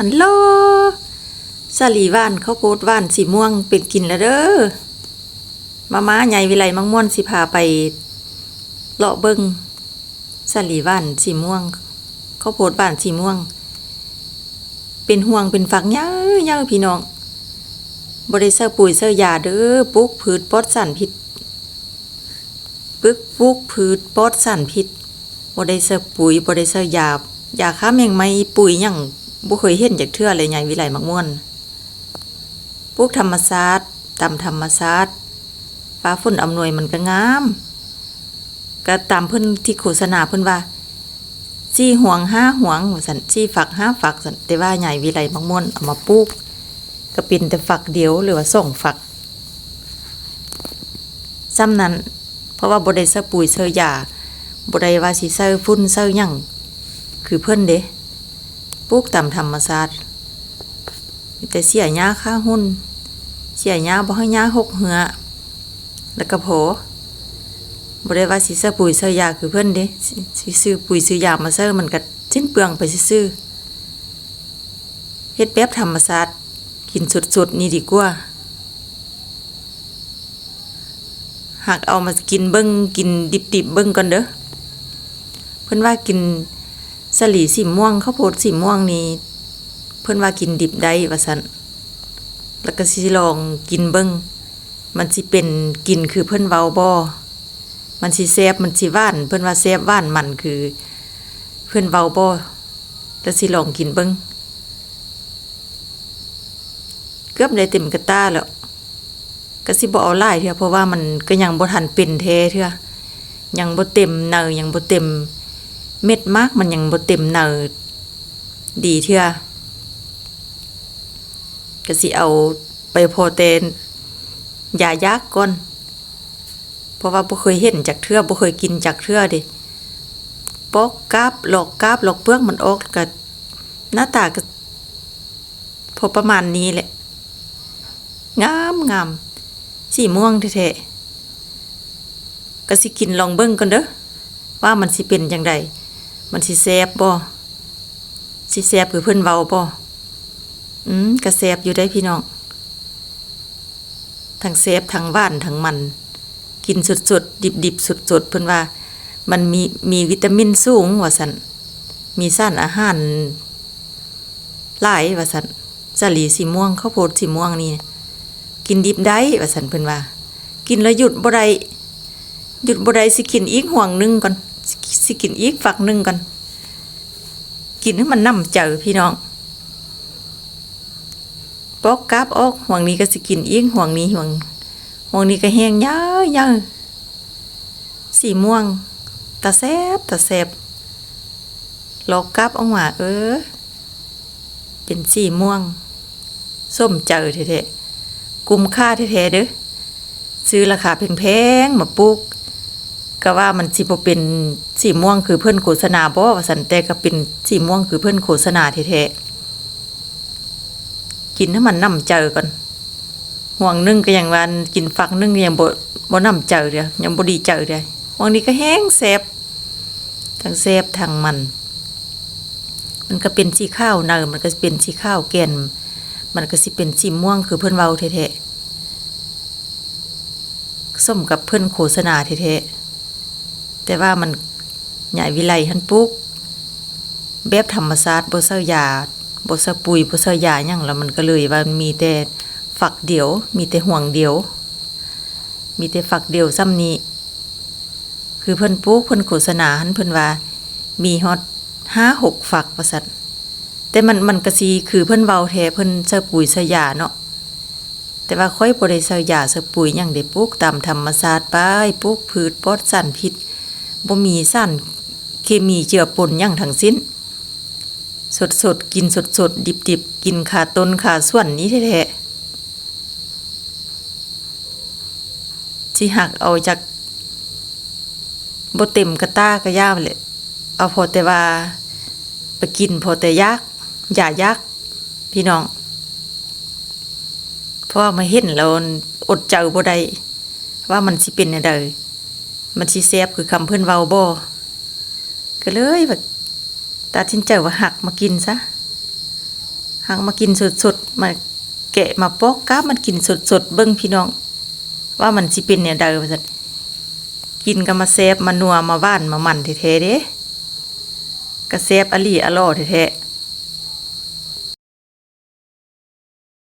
ฮัลโหลสลีว่านข้าวโพดว่านสีม่วงเป็นกินแล้วเด้อมาม้าใหญ่วิไลมังม่วนสิพาไปเลาะเบิงสลีว่านสีม่วงข้าวโพดว่านสีม่วง เป็นห่วงเป็นฝักเย้าเย้าพี่น้องบริเซอร์ปุ๋ยเซอร์ยาเด้อปลูกพืชปอดสารพิษปึ๊กปลูกพืชปอดสารพิษบริเซอร์ปุ๋ยบริเซอร์ยายาฆ่าแมงไหมปุ๋ยหยัง บ่เคยเห็นจากเทื่อเลยใหญ่วิไลมักม่วนปลูกธรรมศาสตร์ตามธรรมศาสตร์ฟ้าฝนอำนวยมันก็งาม ก็ตามเพิ่นที่โฆษณาเพิ่นว่าซี่ห่วงห้าห่วงว่าซั่นซี่ฝักห้าฝักซั่นแต่ว่าใหญ่วิไลมักม่วนเอามาปลูกก็เป็นแต่ฝักเดียวหรือว่าสองฝักซ้ำนั้น เพราะว่าบ่ได้เซอปุ๋ยเซอยาบ่ได้ว่าสิเซอฝุ่นเซอหยังคือเพิ่นเด้ ปลูกตามธรรมชาติมีแต่เสียหญ้าค่าหุ้น เสียหญ้าบ่ให้หญ้าหกเหือ แล้วก็โผบ่ได้ว่าสิเซอปุ๋ยเซอยาคือเพิ่นเด้สิซื้อปุ๋ยซื้อยามาเซอมันก็สิ้นเปลืองไปซื่อเฮ็ดแบบธรรมชาติกินสดๆนี่ดีกว่า หากเอามากินเบิ่งกินดิบๆเบิ่งก่อนเด้อเพิ่นว่ากิน สลีสีม่วงข้าวโพดสีม่วงนี่เพิ่อนว่ากินดิบได้ว่าซั่นแล้วก็สิลองกินเบิ่งมันสิเป็นกินคือเพิ่อนเว้าบ่มันสิแซบมันสิหวาน เพิ่อนว่าแซบหวานมันคือ เพิ่อนเว้าบ่แล้วสิลองกินเบิ่งเกือบได้เต็มกระตาแล้วก็สิบ่เอาหลายเทื่อเพราะว่ามันก็ยังบ่ทันเป็นแท้เทื่อยังบ่เต็มเนอยังบ่เต็ม เม็ดมากมันยังบ่เต็มเนอดีเทื่อก็สิเอาไปโพเตนยายักก่อนเพราะว่าบ่เคยเห็นจากเทื่อบ่เคยกินจากเทื่อดิปอกกาบหลอกกาบหลอกเปลือกมันออกก็หน้าตาก็พอประมาณนี้แหละ งามงามสีม่วงแท้ๆก็สิกินลองเบิ่งก่อนเด้อว่ามันสิเป็นจังได มันสิแซบบ่สิแซบคือเพิ่นเว้าบ่อืมก็แซบอยู่ได้พี่น้องทั้งเซฟทั้งหว่านทั้งมัน กินสดๆดิบๆสดๆเพิ่นว่า มันมีมีวิตามินสูงว่าซั่นมีสารอาหารหลายว่าซั่นสาลีสีม่วงข้าวโพดสีม่วงนี่กินดิบได้ว่าซั่นเพิ่นว่า กินแล้วหยุดบ่ได้หยุดบ่ได้สิกินอีกห่วงหนึงก่อน สิกินอีกฝักหนึ่งก่อน กินให้มันน้ำเจอพี่น้องปอกกราบออกห่วงนี้ก็สิกินอีกห่วงนี้ห่วงห่วงนี้ก็แห้งยาวๆาวสีม่วงตาแซบตาแซบลอกกราบออกมาเออ เป็นสีม่วง ส้มเจอแท้ๆกุมค่าแท้ๆเด้อซื้อราคาแพงๆมาปลูก ก็ว่ามันสิบ่เป็นสีม่วงคือเพิ่นโฆษณาบ่ว่าซั่นแต่ก็เป็นสีม่วงคือเพิ่นโฆษณาแท้ๆกินให้มันน้ำเจอก่อนห่วงนึ่งก็อย่างวันกินฝักนึ่งยังบ่บ่น้ำเจอเดียวยังบ่ดีเจอเดียวห่วงนี้ก็แห้งแซ่บทั้งแซ่บทั้งมัน มันก็เป็นสีข้าวเนอมันก็เป็นสีข้าวแก่นมันก็สิเป็นสีม่วงคือเพิ่นเว้าแท้ๆส้มกับเพิ่นโฆษณาแท้ๆ แต่ว่ามันใหญ่วิไลหันปลูกแบบธรรมชาติบ่เซายาบ่เซาปุ๋ยบ่เซายาหยังแล้วมันก็เลยว่ามีแต่ฝักเดียว มีแต่ห่วงเดียว มีแต่ฝักเดียวซ้ำนี้ คือเพิ่นปลูกเพิ่นโฆษณาหันเพิ่นว่า มีฮอด5 6ฝักว่าซั่นแต่มันมันก็สิคือเพิ่นเว้าแท้เพิ่นเซาปุ๋ยเซายาเนาะแต่ว่าค่อยบ่ได้เซายาเซาปุ๋ยหยังได้ปลูกตามธรรมชาติไปปลูกพืชปลอดสารพิษ บ่มีสารเคมีเจือปนหยังทั้งสิ้น สดสดๆกินสดสดดิบดิบๆกินขาต้นขาส่วนนี้แท้ๆสิหักเอาจากบ่เต็มกระตากระย่ามเลยเอาพอแต่ว่าไปกินพอแต่ยากอย่ายากพี่น้องเพราะว่ามาเห็นแล้วอดเจ้าบ่ได้ว่ามันสิเป็นจังได มันสิแซ่บคือคำเพิ่อนเว้าบ่ก็เลยแบบตัดสินใจว่าหักมากินซะหากมากินสดๆมาแกะมาปอกกาบมันกินสดๆเบิ่งพี่น้อง ว่ามันสิเป็นเนี่ยใดว่าซั่นกินก็มาแซ่บมานัวมาว่านมามันแท้ๆเด้ก็แซ่บอหลีอร่อยแท้ๆ